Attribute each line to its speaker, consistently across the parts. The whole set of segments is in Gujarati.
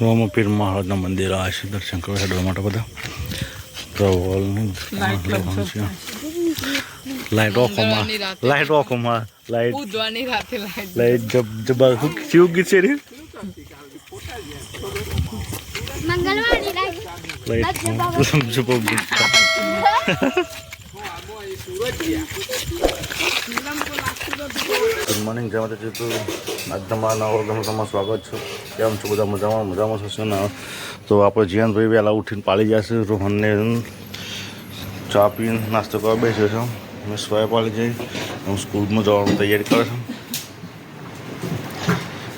Speaker 1: રોમપીર મહારાજના મંદિર આ છે દર્શન કરવા હેડવા માટે બધા. પ્રવલની લાઈટ ઓફોમાં લાઈટ ઓફોમાં લાઈટ
Speaker 2: ઉદવાની રાતે. લાઈટ
Speaker 1: લાઈટ જબ જબર શું કેવું ગીત છે રે
Speaker 3: મંગળવારની લાઈટ
Speaker 1: લાઈટ જબ ગીત ગુડ મોર્નિંગ જય માતાજી તો આજ તમારા નવા ગમે તમારું સ્વાગત છે કેમ છો બધા મજામાં? મજામાં થશે ને? તો આપણે જીવનભાઈ વહેલા ઉઠીને પાળી જશે રોહનને ચા પીને નાસ્તો કરવા બેસે છે. મેં સ્વાય પાળી જઈ, હું સ્કૂલમાં જવાની તૈયારી કરે છે.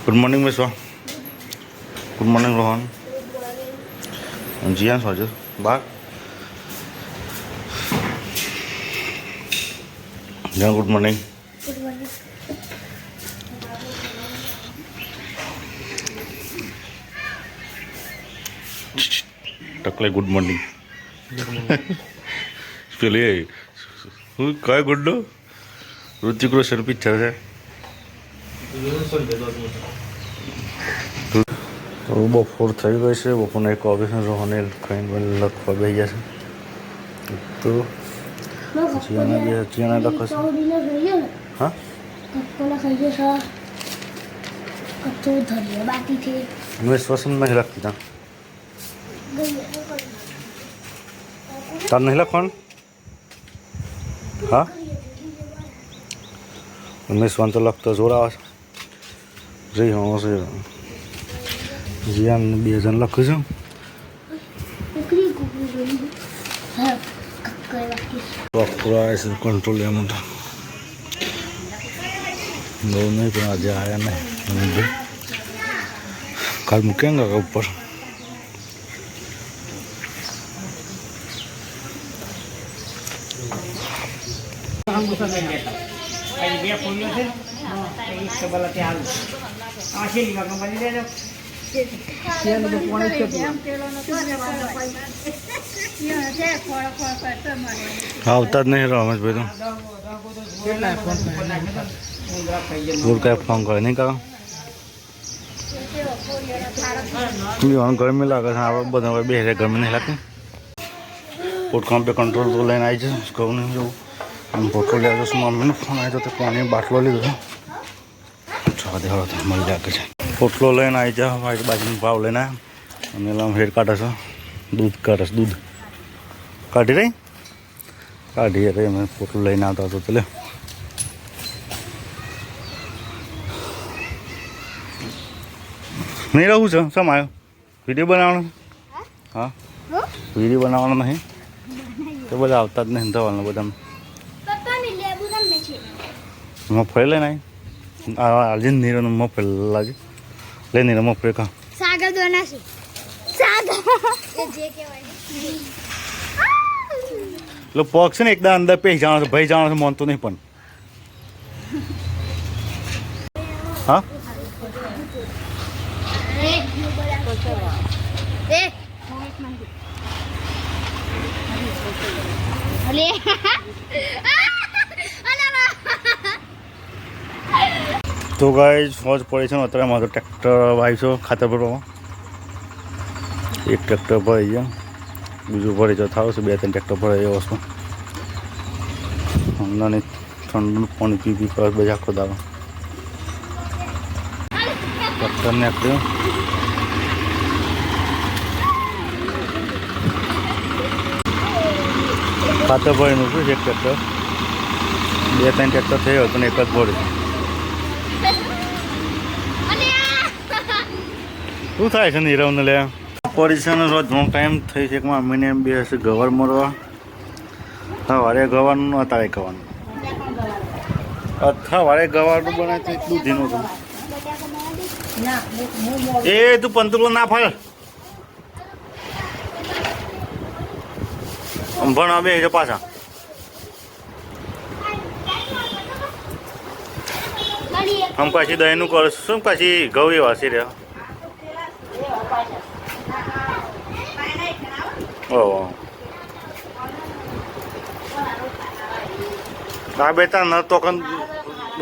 Speaker 1: ગુડ મોર્નિંગ મેં સ્વા ગુડ મોર્નિંગ રોહન. જીયાન શું બાર? જ્યાં ગુડ મોર્નિંગ ટકલે ગુડ મોર્નિંગ પેલી હું કયો ગુડ્ડો ઋતિક રોશન પિક્ચર છે? તો બપોર થઈ ગઈ છે બપોરના એક છે રોહને ખાઈને બને લખવા બે ગયા છે. તો ચિયાના બે ચિયાના લખો છે. હા? મેં શ્વસન નહીં લખતી ત્યાં
Speaker 3: ગઈએ
Speaker 1: તાર નહીં લખવાનું? હા? મેં સ્વાન તો લખતો જોર આવે છે. જઈ હું છે જીયાન બે જણ લખું છું. કંટ્રોલ એમ તો બહુ નહીં, પણ આજે આવ્યા નહીં. કાલ મૂકેંગે ઉપર?
Speaker 4: અહીં બે ફોલ્યો છે એક સબલા ત્યાં આવું આ શેલી માં બની દેજો
Speaker 1: આવતા જ નહીં રમેશભાઈ તો કાંઈ ફોન કરે નહીં કરો. ગરમી લાગે છે આપણે બધા બે ગરમી નહીં લાગે પોટકામ પે કંટ્રોલ તો લઈને આવી છે કહું નહીં જવું પોટકો લેવા જશું મમ્મીનો. ફોન આવ્યો તો પાણી બાટલો લીધો છે. છ દે મળી જાય છે પોટલો લઈને આવી જાઓ ભાઈ બાજુનો ભાવ લઈને અને લામ હેર કાઢે છે. દૂધ કાઢે છે દૂધ. કાઢી રહી? કાઢી રહી મેં પોટલો લઈને આવતા હતો તો લે. નહીં રહું છે? શમ આવ્યો વીડિયો બનાવવાનો હા? વીડિયો બનાવવાનો નહીં? તો બધા આવતા જ નહીં થવાનું બધા મફળી લઈને આવી આજે નીરવનું મફળી લાગે લે નીરો મફળી ખા
Speaker 3: સાગર દોના છે સાગર જે કહેવાય
Speaker 1: એટલે પગ છે ને એકદમ અંદર પેહી જાણો છે ભાઈ જાણો છે મોનતો નહીં પણ હા
Speaker 3: એ અલે
Speaker 1: તો ગાય ફોજ પડી છે ને અત્યારે મારો ટ્રેક્ટર વાવીશો ખાતર ભરવામાં એક ટ્રેક્ટર ભરાઈ ગયા બીજું ભરી જો થાવ છે બે ત્રણ ટ્રેક્ટર ભરાઈ ગયા વસ્તુ હમણાં ઠંડુ પાણી પી પી કરે બધા આખો દાવા ટ્રેક્ટર ને આપ્યું ખાતર ભરીને શું છે એક ટ્રેક્ટર બે ત્રણ ટ્રેક્ટર થઈ હોય પણ એક જ ભરી શું થાય છે નીરવને લે? પરીક્ષાનો રોજ ઘણો ટાઈમ થઈ છે એકમાં મહિને બે હશે ગવાર મરવા. સવારે ગવાનું અત્યારે ગવાનું. સવારે ગવાનું બનાવે તો એટલું ધીનું હતું. એ તું પંતુલો ના ફાળ ભણ બે છે પાછા. હમ પાછી દહીંનું કરશું પાછી ઘઉં એવા છે રહ્યા ઓ આ બેટા ન તો કન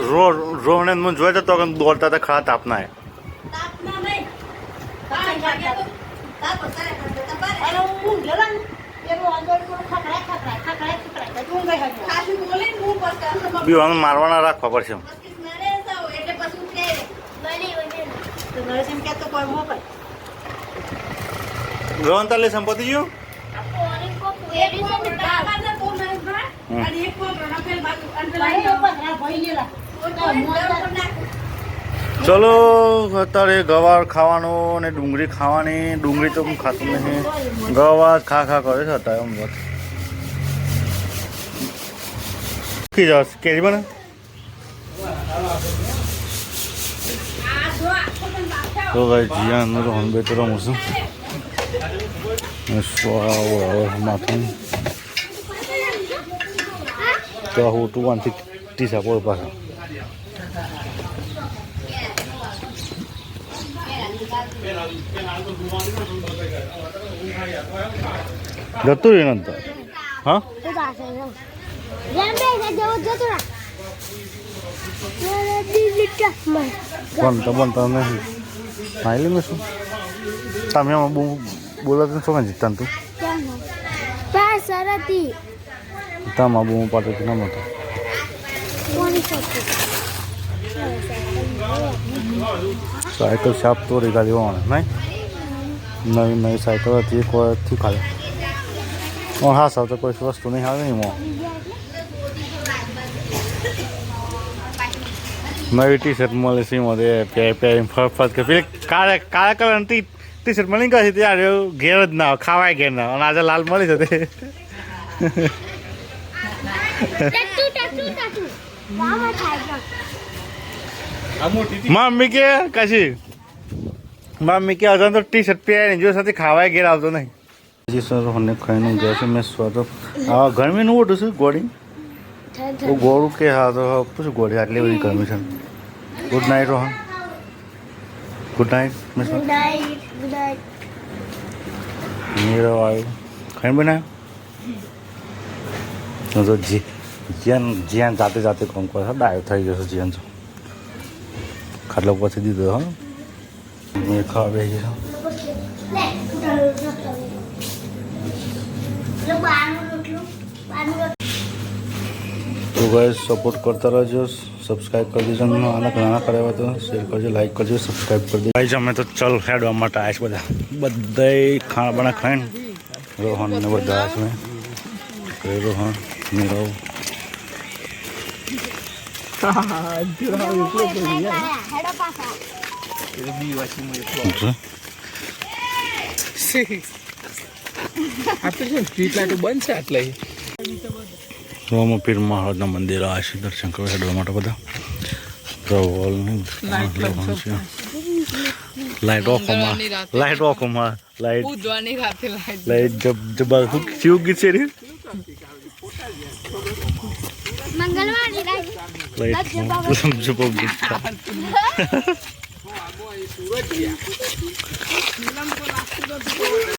Speaker 1: રો રોહણે મને જોયે તો કન દોડતા હતા ખરા તાપના હે. મારવાના રાખવા પડશે રોહન તાલે સંપત્તિ ગયું? ચલો, અત્યારે ગવાર ખાવાનું અને ડુંગળી ખાવાની. ડુંગળી તો હું ખાતું નહીં. ગવાર ખા ખા કરે છે અત્યારે એમ વખત. કી જાવ કેરી બને તો ભાઈ જીયાન રોહન બે તો રમું છું સ્વા માથું તો હું ટુ વનથી ટી સાપોડ પાછા જતું રહ્યું નંતર હા બનતા બનતા નહીં ફાઇલી મેં શું તમે બહુ બોલાતું શું જીતતા તું.
Speaker 3: સરતી
Speaker 1: તામાં બહુ પાટે ના મતો
Speaker 3: કોની
Speaker 1: સાયકલ શાપ તો રેગા દેવાના નહીં? નવી નવી સાયકલ હતી એક વખતથી ખાલી. પણ હા સાહેબ તો કોઈ વસ્તુ નહીં આવે નહીં નવી ટી શર્ટ મળે છે એમાં તે ફર કે પેલી કાળા કાળા કલરની ટી શર્ટ મળી ગઈ છે ત્યારે ઘેર જ ના ખાવાય ઘેર ના. અને આજે લાલ મળી છે તે મમ્મી કે કશી? મમ્મી કે હજાર તો ટી શર્ટ પહેરીને જો સાથે ખાવાય ઘેર આવતો નહીં. જી સર મને ખાઈને ગયા છે મેં સ્વાદ. આ ગરમીનું ઓટું છે ગોળી? ગોળું કે હા તો પછી ગોળી આટલી બધી ગરમી છે. Good night Rohan. Good night miss
Speaker 3: good night good night
Speaker 1: Nirav આવ્યો ખાઈને બનાવ્યો તો જી જીયાન જીયાન જાતે જાતે કોમ કરે છે ડાયો થઈ જશે જીયાન તો ખાટલા ઉપરથી દીધો હા મેં ખાવા
Speaker 3: બે રોટલું
Speaker 1: તો ગાઈસ સપોર્ટ કરતા રહેજો સબસ્ક્રાઇબ કરી દેજો. અને આના ઘણા કર્યા તો શેર કરજો લાઈક કરજો સબસ્ક્રાઈબ કરી દેજો. ગાઈસ અમે તો ચલ હેડવા માટે આવ્યા છે બધા. બધાય ખાણા બના ખાઈને રોહન ને બધા આવ્યા છે. રોહન નીરવ.
Speaker 2: આપણે છે સ્ટ્રીટ લાઈટો બંધ છે આટલે.
Speaker 1: રોમ પીર મહારાજના મંદિર આ છે દર્શન કરવા હેડવા માટે બધા. લાઈટ ઓફમાં લાઈટ ઓફમાં લાઈટ
Speaker 2: બુધવાની રાતે. લાઈટ
Speaker 1: ગીત છે રે? ગીત